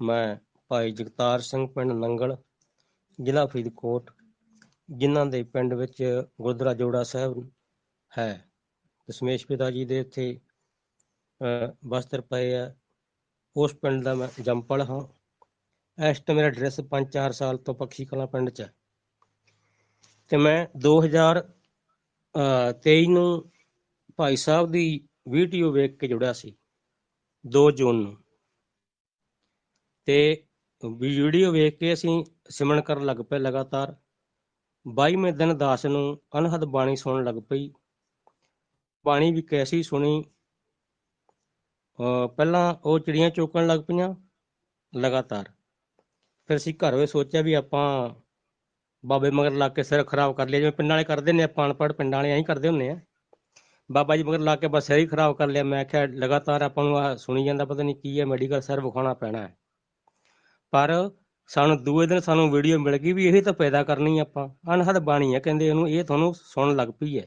ਮੈਂ ਭਾਈ ਜਗਤਾਰ ਸਿੰਘ ਪਿੰਡ ਨੰਗਲ, ਜ਼ਿਲ੍ਹਾ ਫਰੀਦਕੋਟ, ਜਿਨ੍ਹਾਂ ਦੇ ਪਿੰਡ ਵਿੱਚ ਗੁਰਦੁਆਰਾ ਜੋੜਾ ਸਾਹਿਬ ਹੈ। ਦਸ਼ਮੇਸ਼ ਪਿਤਾ ਜੀ ਦੇ ਇੱਥੇ ਵਸਤਰ ਪਏ ਆ। ਉਸ ਪਿੰਡ ਦਾ ਮੈਂ ਜੰਪਲ ਹਾਂ। ਇਸ ਟਾਈਮ ਮੇਰਾ ਐਡਰੈਸ 5-4 ਸਾਲ ਤੋਂ ਪੱਖੀ ਕਲਾਂ ਪਿੰਡ 'ਚ ਹੈ। ਤੇ ਮੈਂ 2023 ਨੂੰ ਭਾਈ ਸਾਹਿਬ ਦੀ ਵੀਡੀਓ ਵੇਖ ਕੇ ਜੁੜਿਆ ਸੀ 2 ਜੂਨ ਨੂੰ। ਤੇ ਵੀਡੀਓ ਵੇਖ ਕੇ ਅਸੀਂ ਸਿਮਰਨ ਕਰਨ ਲੱਗ ਪਏ ਲਗਾਤਾਰ। 22ਵੇਂ ਦਿਨ ਦਾਸ ਨੂੰ ਅਨਹਦ ਬਾਣੀ ਸੁਣਨ ਲੱਗ ਪਈ। ਬਾਣੀ ਵੀ ਕੈਸੀ ਸੁਣੀ। ਪਹਿਲਾਂ ਉਹ ਚਿੜੀਆਂ ਚੋਕਣ ਲੱਗ ਪਈਆਂ ਲਗਾਤਾਰ। ਫਿਰ ਅਸੀਂ ਘਰ ਵਿੱਚ ਸੋਚਿਆ ਵੀ ਆਪਾਂ ਬਾਬੇ ਮਗਰ ਲੱਗ ਕੇ ਸਿਰ ਖਰਾਬ ਕਰ ਲਿਆ। ਜਿਵੇਂ ਪਿੰਡਾਂ ਵਾਲੇ ਕਰਦੇ ਨੇ ਆਪਾਂ ਅਨਪੜ੍ਹ ਪਿੰਡਾਂ ਵਾਲੇ ਐਂ ਕਰਦੇ ਹੁੰਦੇ ਆ। ਬਾਬਾ ਜੀ ਮਗਰ ਲੱਗ ਕੇ ਬਸ ਸਿਰ ਹੀ ਖਰਾਬ ਕਰ ਲਿਆ। ਮੈਂ ਆਖਿਆ ਲਗਾਤਾਰ ਆਪਾਂ ਨੂੰ ਆ ਸੁਣੀ ਜਾਂਦਾ, ਪਤਾ ਨਹੀਂ ਕੀ ਹੈ, ਮੈਡੀਕਲ ਸਰ ਵਿਖਾਉਣਾ ਪੈਣਾ ਹੈ। ਪਰ ਸਾਨੂੰ ਦੂਏ ਦਿਨ ਸਾਨੂੰ ਵੀਡੀਓ ਮਿਲ ਗਈ ਵੀ ਇਹ ਤਾਂ ਪੈਦਾ ਕਰਨੀ ਆਪਾਂ। ਅਨਹਦ ਬਾਣੀ ਹੈ ਕਹਿੰਦੇ ਇਹਨੂੰ, ਇਹ ਤੁਹਾਨੂੰ ਸੁਣਨ ਲੱਗ ਪਈ ਹੈ।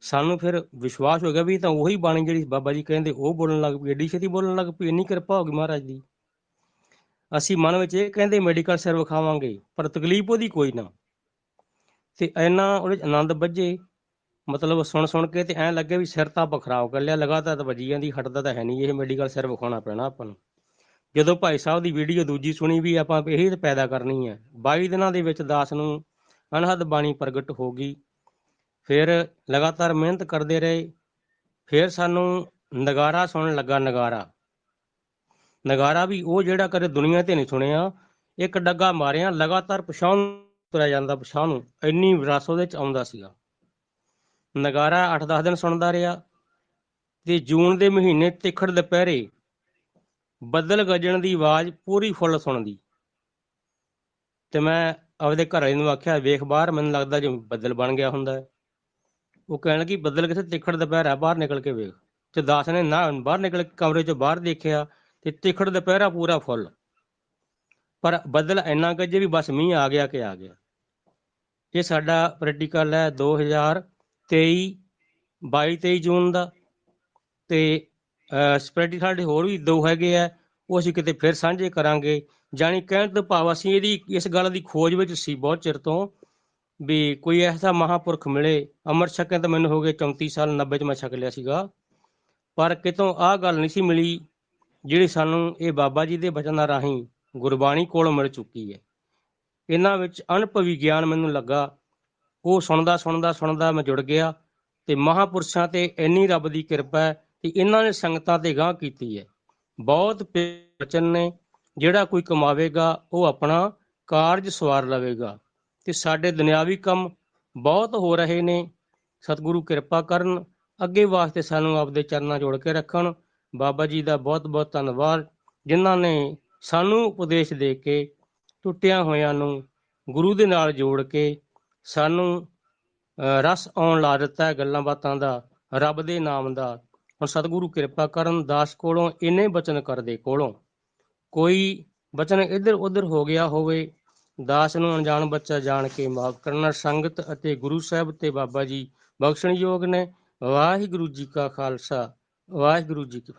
ਸਾਨੂੰ ਫਿਰ ਵਿਸ਼ਵਾਸ ਹੋ ਗਿਆ ਵੀ ਤਾਂ ਉਹੀ ਬਾਣੀ ਜਿਹੜੀ ਬਾਬਾ ਜੀ ਕਹਿੰਦੇ, ਉਹ ਬੋਲਣ ਲੱਗ ਪਈ, ਏਡੀ ਛੇਤੀ ਬੋਲਣ ਲੱਗ ਪਈ, ਇੰਨੀ ਕਿਰਪਾ ਹੋ ਗਈ ਮਹਾਰਾਜ ਦੀ। ਅਸੀਂ ਮਨ ਵਿੱਚ ਇਹ ਕਹਿੰਦੇ ਮੈਡੀਕਲ ਸਿਰ ਵਿਖਾਵਾਂਗੇ, ਪਰ ਤਕਲੀਫ ਉਹਦੀ ਕੋਈ ਨਾ। ਤੇ ਇੰਨਾ ਉਹਦੇ 'ਚ ਆਨੰਦ ਵੱਜੇ, ਮਤਲਬ ਸੁਣ ਸੁਣ ਕੇ ਤੇ ਐਂ ਲੱਗੇ ਵੀ ਸਿਰ ਤਾਂ ਆਪਾਂ ਖਰਾਬ ਕਰ ਲਿਆ, ਲਗਾਤਾਰ ਤਾਂ ਵੱਜੀ ਜਾਂਦੀ, ਹਟਦਾ ਤਾਂ ਹੈ ਨਹੀਂ, ਇਹ ਮੈਡੀਕਲ ਸਿਰ ਵਿਖਾਉਣਾ ਪੈਣਾ ਆਪਾਂ ਨੂੰ। ਜਦੋਂ ਭਾਈ ਸਾਹਿਬ ਦੀ ਵੀਡੀਓ ਦੂਜੀ ਸੁਣੀ ਵੀ ਆਪਾਂ ਇਹੀ ਪੈਦਾ ਕਰਨੀ ਹੈ 22 ਦਿਨਾਂ ਦੇ ਵਿੱਚ ਦਾਸ ਨੂੰ ਅਨਹਦ ਬਾਣੀ ਪ੍ਰਗਟ ਹੋ ਗਈ। ਫਿਰ ਲਗਾਤਾਰ ਮਿਹਨਤ ਕਰਦੇ ਰਹੇ। ਫਿਰ ਸਾਨੂੰ ਨਗਾਰਾ ਸੁਣਨ ਲੱਗਾ ਨਗਾਰਾ। ਨਗਾਰਾ ਵੀ ਉਹ ਜਿਹੜਾ ਕਦੇ ਦੁਨੀਆ ਤੇ ਨਹੀਂ ਸੁਣਿਆ, ਇੱਕ ਡੱਗਾ ਮਾਰਿਆ, ਲਗਾਤਾਰ ਪਛਾਣ ਤੁਰਿਆ ਜਾਂਦਾ ਪਛਾਣ ਨੂੰ। ਇੰਨੀ ਵਿਰਾਸਤ ਉਹਦੇ ਚ ਆਉਂਦਾ ਸੀਗਾ। ਨਗਾਰਾ 8-10 ਦਿਨ ਸੁਣਦਾ ਰਿਹਾ। ਤੇ ਜੂਨ ਦੇ ਮਹੀਨੇ ਤਿਖੜ ਦੁਪਹਿਰੇ ਬੱਦਲ ਗੱਜਣ ਦੀ ਆਵਾਜ਼ ਪੂਰੀ ਫੁੱਲ ਸੁਣਦੀ। ਤੇ ਮੈਂ ਆਪਦੇ ਘਰ ਵਾਲੇ ਨੂੰ ਆਖਿਆ, ਵੇਖ ਬਾਹਰ, ਮੈਨੂੰ ਲੱਗਦਾ ਜਿਵੇਂ ਬੱਦਲ ਬਣ ਗਿਆ ਹੁੰਦਾ ਹੈ। ਉਹ ਕਹਿਣ ਲੱਗੀ, ਬੱਦਲ ਕਿੱਥੇ ਤਿੱਖੜ ਦੁਪਹਿਰਾ ਬਾਹਰ ਨਿਕਲ ਕੇ ਵੇਖ। ਤੇ ਦਾਸ ਨੇ ਨਾ ਬਾਹਰ ਨਿਕਲ ਕੇ ਕਮਰੇ ਚੋਂ ਬਾਹਰ ਦੇਖਿਆ ਤੇ ਤਿੱਖੜ ਦੁਪਹਿਰਾ ਪੂਰਾ ਫੁੱਲ। ਪਰ ਬੱਦਲ ਇੰਨਾ ਗੱਜੇ ਵੀ ਬਸ ਮੀਂਹ ਆ ਗਿਆ ਕਿ ਆ ਗਿਆ। ਇਹ ਸਾਡਾ ਪ੍ਰੈਕਟੀਕਲ ਹੈ 2023 22 23 ਜੂਨ ਦਾ। ਤੇ ਸਪਰੈਡਿਕ ਸਾਡੇ ਹੋਰ ਵੀ ਦੋ ਹੈਗੇ ਆ, ਉਹ ਅਸੀਂ ਕਿਤੇ ਫਿਰ ਸਾਂਝੇ ਕਰਾਂਗੇ। ਜਾਣੀ ਕਹਿਣ ਤੋਂ ਭਾਵ ਅਸੀਂ ਇਹਦੀ, ਇਸ ਗੱਲ ਦੀ ਖੋਜ ਵਿੱਚ ਸੀ ਬਹੁਤ ਚਿਰ ਤੋਂ, ਵੀ ਕੋਈ ਐਸਾ ਮਹਾਪੁਰਖ ਮਿਲੇ। ਅੰਮ੍ਰਿਤ ਛਕੇ ਤਾਂ ਮੈਨੂੰ ਹੋ ਗਏ 34 ਸਾਲ 90 ਚ ਮੈਂ ਛਕ ਲਿਆ ਸੀਗਾ। ਪਰ ਕਿਤੋਂ ਆਹ ਗੱਲ ਨਹੀਂ ਸੀ ਮਿਲੀ, ਜਿਹੜੀ ਸਾਨੂੰ ਇਹ ਬਾਬਾ ਜੀ ਦੇ ਬਚਨਾਂ ਰਾਹੀਂ ਗੁਰਬਾਣੀ ਕੋਲੋਂ ਮਿਲ ਚੁੱਕੀ ਹੈ। ਇਹਨਾਂ ਵਿੱਚ ਅਨੁਭਵੀ ਗਿਆਨ ਮੈਨੂੰ ਲੱਗਾ। ਉਹ ਸੁਣਦਾ ਸੁਣਦਾ ਸੁਣਦਾ ਮੈਂ ਜੁੜ ਗਿਆ ਤੇ ਮਹਾਪੁਰਸ਼ਾਂ ਤੇ ਇੰਨੀ ਰੱਬ ਦੀ ਕਿਰਪਾ ਹੈ ਕਿ ਇਹਨਾਂ ਨੇ ਸੰਗਤਾਂ ਤੇ ਗਾਂਹ ਕੀਤੀ ਹੈ। ਬਹੁਤ ਵਚਨ ਨੇ, ਜਿਹੜਾ ਕੋਈ ਕਮਾਵੇਗਾ, ਉਹ ਆਪਣਾ ਕਾਰਜ ਸਵਾਰ ਲਵੇਗਾ। ਤੇ ਸਾਡੇ ਦੁਨਿਆਵੀ ਕੰਮ ਬਹੁਤ ਹੋ ਰਹੇ ਨੇ। ਸਤਿਗੁਰੂ ਕਿਰਪਾ ਕਰਨ, ਅੱਗੇ ਵਾਸਤੇ ਸਾਨੂੰ ਆਪਦੇ ਚਰਨਾਂ ਜੋੜ ਕੇ ਰੱਖਣ। ਬਾਬਾ ਜੀ ਦਾ ਬਹੁਤ ਬਹੁਤ ਧੰਨਵਾਦ, ਜਿਨ੍ਹਾਂ ਨੇ ਸਾਨੂੰ ਉਪਦੇਸ਼ ਦੇ ਕੇ ਟੁੱਟਿਆਂ ਹੋਇਆਂ ਨੂੰ ਗੁਰੂ ਦੇ ਨਾਲ ਜੋੜ ਕੇ ਸਾਨੂੰ ਰਸ ਆਉਣ ਲਾ ਦਿੱਤਾ ਗੱਲਾਂ ਬਾਤਾਂ ਦਾ, ਰੱਬ ਦੇ ਨਾਮ ਦਾ ਹੁਣ ਸਤਿਗੁਰੂ ਕਿਰਪਾ ਕਰਨ ਦਾਸ ਕੋਲੋਂ ਇੰਨੇ ਬਚਨ ਕਰਦੇ ਕੋਲੋਂ। ਕੋਈ ਬਚਨ ਇੱਧਰ ਉੱਧਰ ਹੋ ਗਿਆ ਹੋਵੇ, ਦਾਸ ਨੂੰ ਅਣਜਾਣ ਬੱਚਾ ਜਾਣ ਕੇ ਮਾਫ ਕਰਨਾ ਸੰਗਤ ਅਤੇ ਗੁਰੂ ਸਾਹਿਬ ਤੇ ਬਾਬਾ ਜੀ ਬਖਸ਼ਣਯੋਗ ਨੇ। ਵਾਹਿਗੁਰੂ ਜੀ ਕਾ ਖਾਲਸਾ, ਵਾਹਿਗੁਰੂ ਜੀ ਕੀ ਫਤਿਹ।